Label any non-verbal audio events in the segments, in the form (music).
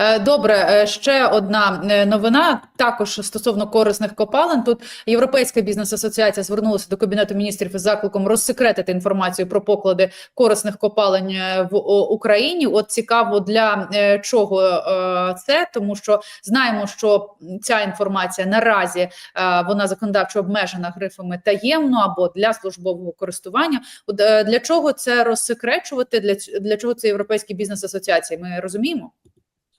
Е, Добре, е, ще одна е, новина. Також стосовно корисних копалин. Тут Європейська бізнес-асоціація звернулася до кабінету міністрів із закликом розсекретити інформацію про поклади корисних копалень в Україні. От цікаво для чого це, тому що знаємо, що ця інформація наразі вона законодавчо обмежена грифами таємно або для службового користування. От, для чого це розсекречувати? Для, для чого це європейські бізнес-асоціації? Ми розуміємо.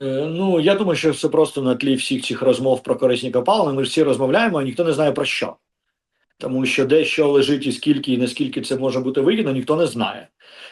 Е, Ну, я думаю, що все просто на тлі всіх цих розмов про корисні копалини. Ми всі розмовляємо, а ніхто не знає про що. Тому що де що лежить і скільки, і наскільки це може бути вигідно, ніхто не знає.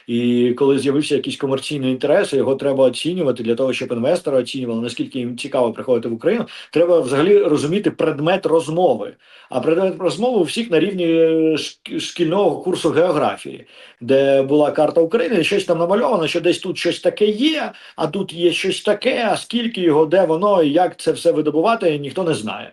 І коли з'явився якийсь комерційний інтерес, його треба оцінювати для того, щоб інвестори оцінювали, наскільки їм цікаво приходити в Україну. Треба взагалі розуміти предмет розмови. А предмет розмови у всіх на рівні е, шкільного курсу географії, де була карта України, і щось там намальовано, що десь тут щось таке є, а тут є щось таке, а скільки його, де воно і як це все видобувати, ніхто не знає.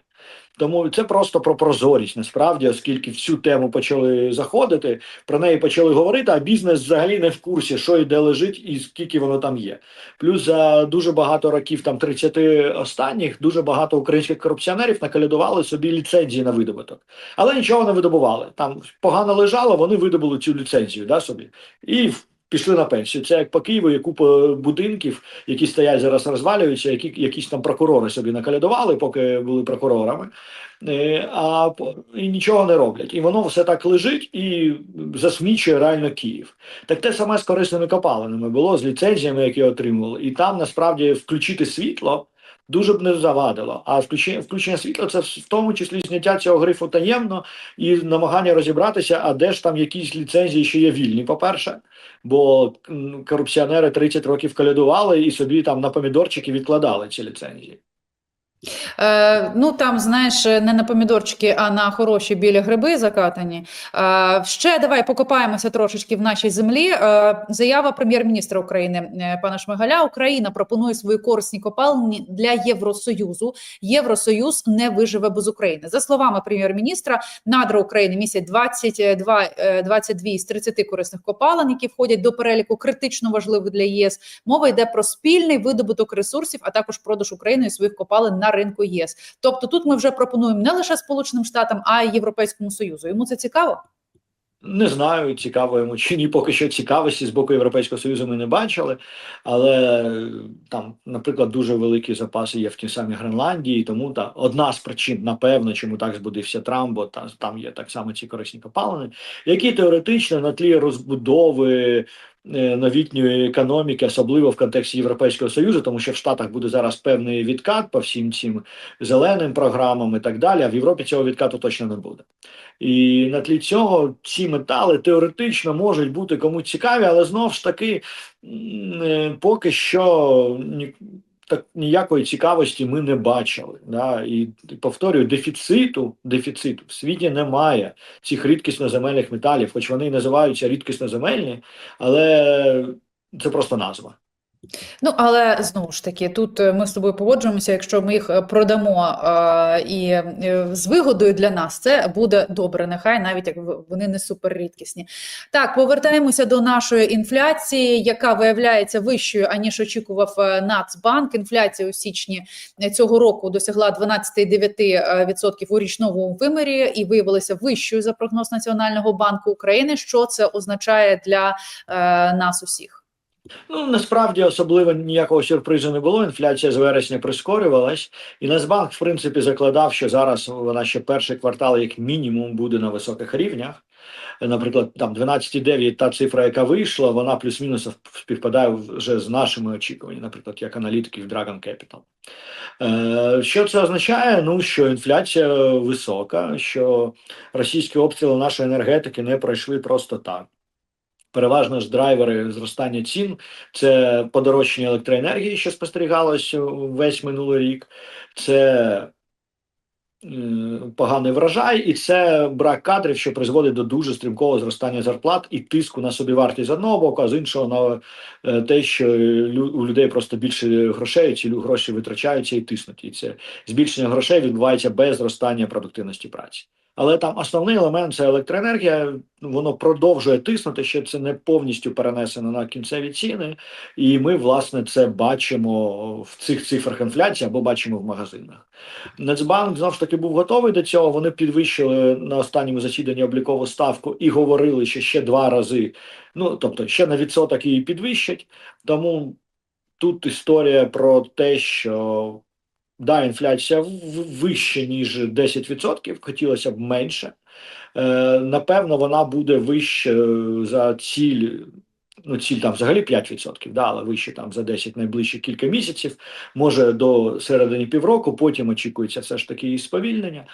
Тому це просто про прозорість насправді, оскільки всю тему почали заходити, про неї почали говорити, а бізнес взагалі не в курсі, що і де лежить, і скільки воно там є. Плюс за дуже багато років, там 30 останніх, дуже багато українських корупціонерів накалядували собі ліцензії на видобуток, але нічого не видобували. Там погано лежало, вони видобули цю ліцензію да, собі і пішли на пенсію. Це як по Києву, є купа будинків, які стоять зараз, розвалюються, які якісь там прокурори собі накалядували, поки були прокурорами. Е, А і нічого не роблять, і воно все так лежить і засмічує реально Київ. Так те саме з корисними копалинами було з ліцензіями, які отримували, і там насправді включити світло. Дуже б не завадило. А включення, включення світла це в тому числі зняття цього грифу таємно і намагання розібратися, а де ж там якісь ліцензії, що є вільні, по-перше, бо корупціонери 30 років калядували і собі там на помідорчики відкладали ці ліцензії. Е, ну там, знаєш, не на помідорчики, а на хороші білі гриби закатані. Е, ще давай покопаємося трошечки в нашій землі. Е, заява прем'єр-міністра України е, пана Шмигаля. Україна пропонує свої корисні копалини для Євросоюзу. Євросоюз не виживе без України. За словами прем'єр-міністра, надра України містять 22, е, 22 із 30 корисних копалин, які входять до переліку критично важливих для ЄС. Мова йде про спільний видобуток ресурсів, а також продаж Україною своїх копалин на ринку ЄС. Тобто, тут ми вже пропонуємо не лише Сполученим Штатам, а й Європейському Союзу. Йому це цікаво. Не знаю, цікаво йому чи ні, поки що цікавості з боку Європейського Союзу ми не бачили. Але там, наприклад, дуже великі запаси є в тій самій Гренландії, тому та одна з причин, напевно, чому так збудився Трамп, бо та, там є так само ці корисні копалини, які теоретично на тлі розбудови. Е, Новітньої економіки, особливо в контексті Європейського союзу, тому що в Штатах буде зараз певний відкат по всім цим зеленим програмам і так далі. А в Європі цього відкату точно не буде. І на тлі цього ці метали теоретично можуть бути комусь цікаві, але знов ж таки е, поки що так ніякої цікавості ми не бачили. Да? І повторюю, дефіциту, дефіциту в світі немає цих рідкісноземельних металів, хоч вони і називаються рідкісноземельні, але це просто назва. Ну але знову ж таки, тут е, ми з тобою погоджуємося. Якщо ми їх е, продамо е, і е, з вигодою для нас, це буде добре. Нехай навіть як вони не суперрідкісні. Так, повертаємося до нашої інфляції, яка виявляється вищою аніж очікував Нацбанк. Інфляція у січні цього року досягла 12,9% у річному вимірі і виявилася вищою за прогноз Національного банку України. Що це означає для е, нас усіх? Ну насправді особливо ніякого сюрпризу не було. Інфляція з вересня прискорювалась, і Нацбанк, в принципі, закладав, що зараз вона ще перший квартал, як мінімум, буде на високих рівнях. Наприклад, там 12,9 та цифра, яка вийшла, вона плюс-мінус співпадає вже з нашими очікуваннями, наприклад, як аналітиків Dragon Capital. Е, що це означає? Ну, що інфляція висока, що російські обстріли нашої енергетики не пройшли просто так. Переважно ж драйвери зростання цін це подорожчання електроенергії, що спостерігалось весь минулий рік, це е, поганий врожай, і це брак кадрів, що призводить до дуже стрімкого зростання зарплат і тиску на собівартість з одного боку, а з іншого на е, те, що у людей просто більше грошей, ці гроші витрачаються і тиснуть. І це збільшення грошей відбувається без зростання продуктивності праці. Але там основний елемент це електроенергія. Воно продовжує тиснути, ще це не повністю перенесено на кінцеві ціни. І ми, власне, це бачимо в цих цифрах інфляції або бачимо в магазинах. Нацбанк знову ж таки був готовий до цього. Вони підвищили на останньому засіданні облікову ставку і говорили, що ще два рази. Ну тобто, ще на відсоток її підвищать. Тому тут історія про те, що да, інфляція вище ніж 10%, хотілося б менше. Е, напевно, вона буде вище за ціль. Ну, ціль там взагалі 5%, да, але вище там за 10 найближчі кілька місяців, може до середини півроку, потім очікується все ж таки і сповільнення.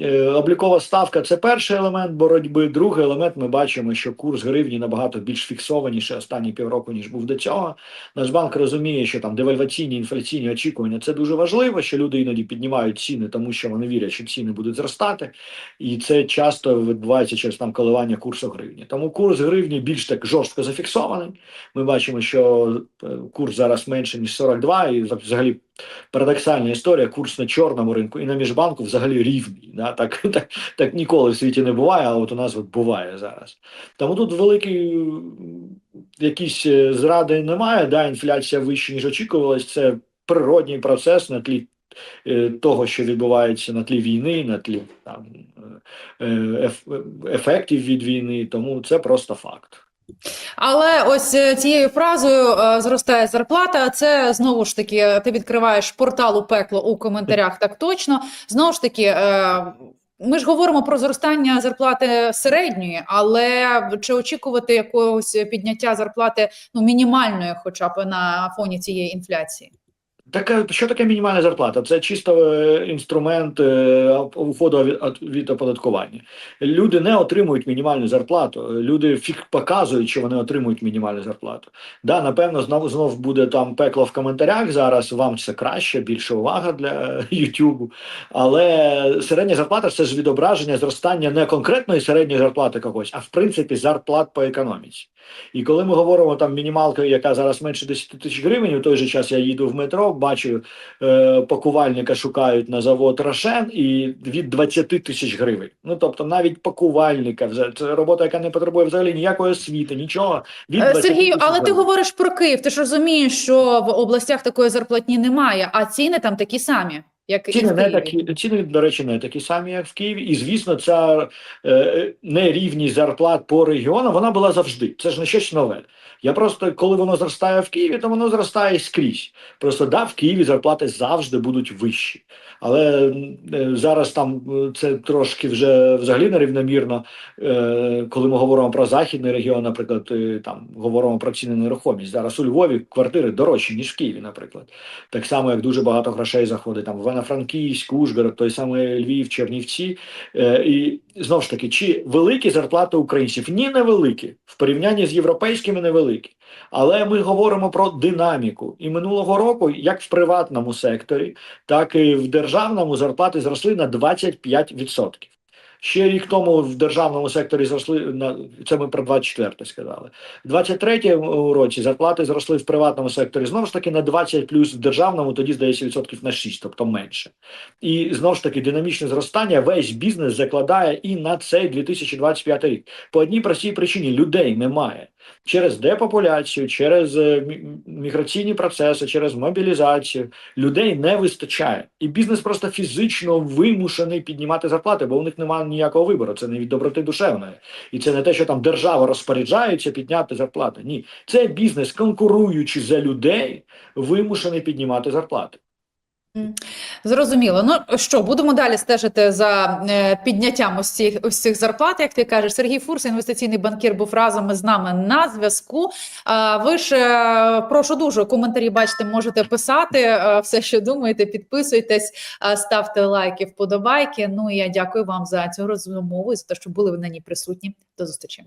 Е, Облікова ставка це перший елемент боротьби. Другий елемент ми бачимо, що курс гривні набагато більш фіксованіше останні півроку, ніж був до цього. Нацбанк розуміє, що там девальваційні інфляційні очікування це дуже важливо, що люди іноді піднімають ціни, тому що вони вірять, що ціни будуть зростати, і це часто відбувається через там коливання курсу гривні. Тому курс гривні більш так жорстко зафіксований. Ми бачимо, що е, курс зараз менше ніж 42, і взагалі парадоксальна історія. Курс на чорному ринку і на міжбанку взагалі рівний. Да? Так, (laughs) так, так ніколи в світі не буває, а от у нас от буває зараз. Тому тут великий якісь е, зради немає. Да, інфляція вища, ніж очікувалось. Це природній процес на тлі. е, Того, що відбувається на тлі війни, на тлі там е, еф- ефектів від війни, тому це просто факт. Але ось е, цією фразою е, зростає зарплата. Це знову ж таки, ти відкриваєш портал у пекло у коментарях. Так точно знову ж таки. е, Ми ж говоримо про зростання зарплати середньої, але чи очікувати якогось підняття зарплати ну мінімальної, хоча б на фоні цієї інфляції? Таке, що таке мінімальна зарплата? Це чисто е, інструмент е, уходу від, оподаткування. Люди не отримують мінімальну зарплату. Люди фік показують, що вони отримують мінімальну зарплату. Да, напевно, знову знов буде там пекло в коментарях. Зараз вам це краще, більше увага для Ютубу. Але середня зарплата це ж відображення зростання не конкретної середньої зарплати когось, а в принципі зарплат по економіці. І коли ми говоримо там мінімалка, яка зараз менше 10 тисяч гривень, у той же час я їду в метро, бачу е, пакувальника шукають на завод Рошен і від 20 тисяч гривень. Ну тобто навіть пакувальника, це робота, яка не потребує взагалі ніякої освіти, нічого. Від Е, 20 Сергію, але ти говориш про Київ. Ти ж розумієш, що в областях такої зарплатні немає, а ціни там такі самі, як і Ціни в не такі ціни, до речі, не такі самі, як в Києві. І звісно, ця е, нерівність зарплат по регіонам вона була завжди. Це ж не щось нове. Я просто коли воно зростає в Києві, то воно зростає скрізь. Просто да, в Києві зарплати завжди будуть вищі. Але е, зараз там е, це трошки вже взагалі нерівномірно. Е, коли ми говоримо про західний регіон, наприклад, е, там говоримо про ціни нерухомість. Зараз у Львові квартири дорожчі, ніж в Києві, наприклад. Так само, як дуже багато грошей заходить там в Івано-Франківськ, Ужгород, той самий Львів, Чернівці. Е, і знову ж таки, чи великі зарплати українців? Ні, невеликі. В порівнянні з європейськими невеликі. Але ми говоримо про динаміку. І минулого року, як в приватному секторі, так і в державному зарплати зросли на 25%. Ще рік тому в державному секторі зросли на це ми про 24 сказали. В 23-му році зарплати зросли в приватному секторі знову ж таки на 20 плюс в державному, тоді здається відсотків на 6, тобто менше. І знову ж таки динамічне зростання весь бізнес закладає і на цей 2025 рік. По одній простій причині людей немає. Через депопуляцію, через е, міграційні процеси, через мобілізацію людей не вистачає, і бізнес просто фізично вимушений піднімати зарплати, бо у них немає ніякого вибору. Це не від доброти душевної, і це не те, що там держава розпоряджається підняти зарплати. Ні, це бізнес, конкуруючи за людей, вимушений піднімати зарплати. Зрозуміло. Ну що, будемо далі стежити за е, підняттям ось цих, ось цих зарплат, як ти кажеш. Сергій Фурс, інвестиційний банкір, був разом з нами на зв'язку. Ви ж е, прошу дуже коментарі бачите, можете писати е, все, що думаєте, підписуйтесь, ставте лайки, вподобайки. Ну і я дякую вам за цю розмову і за те, що були ви на ній присутні. До зустрічі.